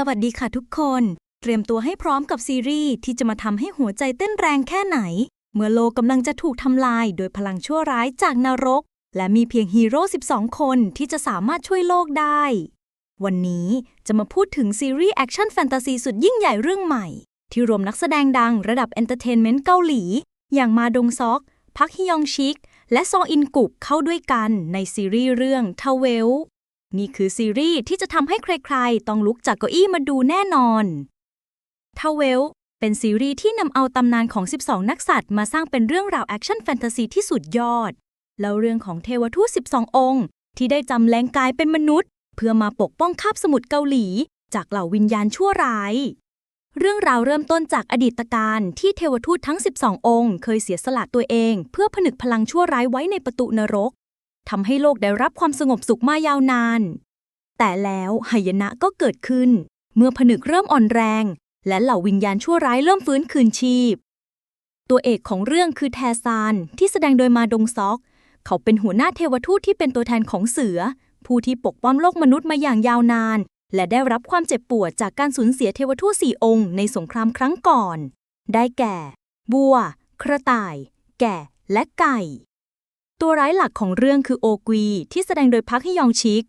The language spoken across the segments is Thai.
สวัสดีค่ะทุกคน เตรียมตัวให้พร้อมกับซีรีส์ที่จะมาทำให้หัวใจเต้นแรงแค่ไหน เมื่อโลกกำลังจะถูกทำลายโดยพลังชั่วร้ายจากนรก และมีเพียงฮีโร่ 12 คนที่จะสามารถช่วยโลกได้ วันนี้จะมาพูดถึงซีรีส์แอคชั่นแฟนตาซีสุดยิ่งใหญ่เรื่องใหม่ ที่รวมนักแสดงดังระดับเอนเตอร์เทนเมนต์เกาหลี อย่างมาดงซอก พักฮิยองชิก และซองอินกุกเข้าด้วยกันในซีรีส์เรื่องทเวล นี่คือซีรีส์ที่จะทำให้ใครๆ ต้องลุกจากเก้าอี้มาดูแน่นอนทเวลเป็นซีรีส์ที่นำเอาตำนานของ 12 นักสัตว์มาสร้างเป็นเรื่องราวแอคชั่นแฟนตาซีที่สุดยอด แล้วเรื่องของเทวทูต 12 องค์ ที่ได้จำแรงกายเป็นมนุษย์ เพื่อมาปกป้องคาบสมุทรเกาหลี จากเหล่าวิญญาณชั่วร้าย เรื่องราวเริ่มต้นจากอดีตการที่เทวทูตทั้ง 12 องค์ เคยเสียสละตัวเอง เพื่อผนึกพลังชั่วร้ายไว้ในประตูนรก ทำให้โลกได้รับความสงบสุขมายาวนาน แต่แล้วหายนะก็เกิดขึ้น เมื่อผนึกเริ่มอ่อนแรง และเหล่าวิญญาณชั่วร้ายเริ่มฟื้นคืนชีพ ตัวเอกของเรื่องคือแทซานที่แสดงโดยมาดงซอก เขาเป็นหัวหน้าเทวทูตที่เป็นตัวแทนของเสือ ผู้ที่ปกป้องโลกมนุษย์มาอย่างยาวนาน และได้รับความเจ็บปวดจากการสูญเสียเทวทูตสี่องค์ในสงครามครั้งก่อน ได้แก่ บัว กระต่าย แกะและไก่ ตัวร้ายหลักของเรื่องคือโอกวีที่แสดงโดยพักฮิยองชิก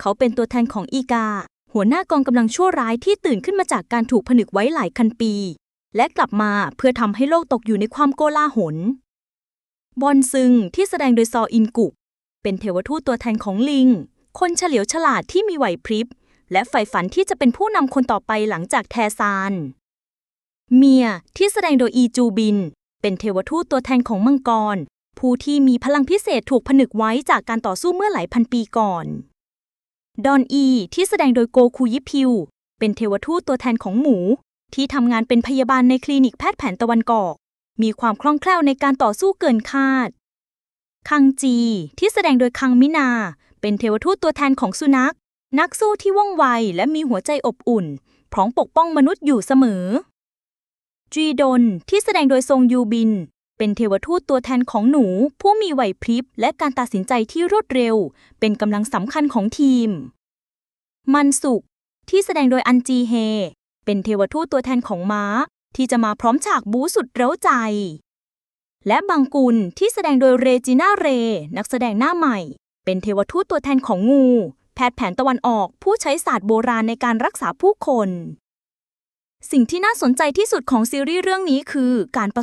เขาเป็นตัวแทนของอีกา หัวหน้ากองกำลังชั่วร้ายที่ตื่นขึ้นมาจากการถูกผนึกไว้หลายคันปี และกลับมาเพื่อทำให้โลกตกอยู่ในความโกลาหล บอนซึงที่แสดงโดยซออินกุก เป็นเทวทูตตัวแทนของลิง คนเฉลียวฉลาดที่มีไหวพริบ และใฝ่ฝันที่จะเป็นผู้นำคนต่อไปหลังจากแทซาน เมียที่แสดงโดยอีจูบิน เป็นเทวทูตตัวแทนของมังกร ผู้ที่มีพลังพิเศษถูกผนึกไว้จากการต่อสู้เมื่อหลายพันปีก่อน ดอนอีที่แสดงโดยโกคูยิพิว เป็นเทวทูตตัวแทนของหมู ที่ทำงานเป็นพยาบาลในคลินิกแพทย์แผนตะวันออก มีความคล่องแคล่วในการต่อสู้เกินคาด คังจีที่แสดงโดยคังมินา เป็นเทวทูตตัวแทนของสุนัข นักสู้ที่ว่องไวและมีหัวใจอบอุ่น พร้อมปกป้องมนุษย์อยู่เสมอจีดนที่แสดงโดยทรงยูบิน เป็นเทวทูตตัวแทนของหนู ผู้มีไหวพริบและการตัดสินใจที่รวดเร็ว เป็นกำลังสำคัญของทีม มันสุกที่แสดงโดยอันจีเฮ เป็นเทวทูตตัวแทนของม้า ที่จะมาพร้อมฉากบู๊สุดเร้าใจ และบางกุลที่แสดงโดยเรจิน่าเร นักแสดงหน้าใหม่ เป็นเทวทูตตัวแทนของงู แพทย์แผนตะวันออกผู้ใช้ศาสตร์โบราณในการรักษาผู้คนสิ่งที่น่าสนใจที่สุดของซีรีส์เรื่องนี้คือการผ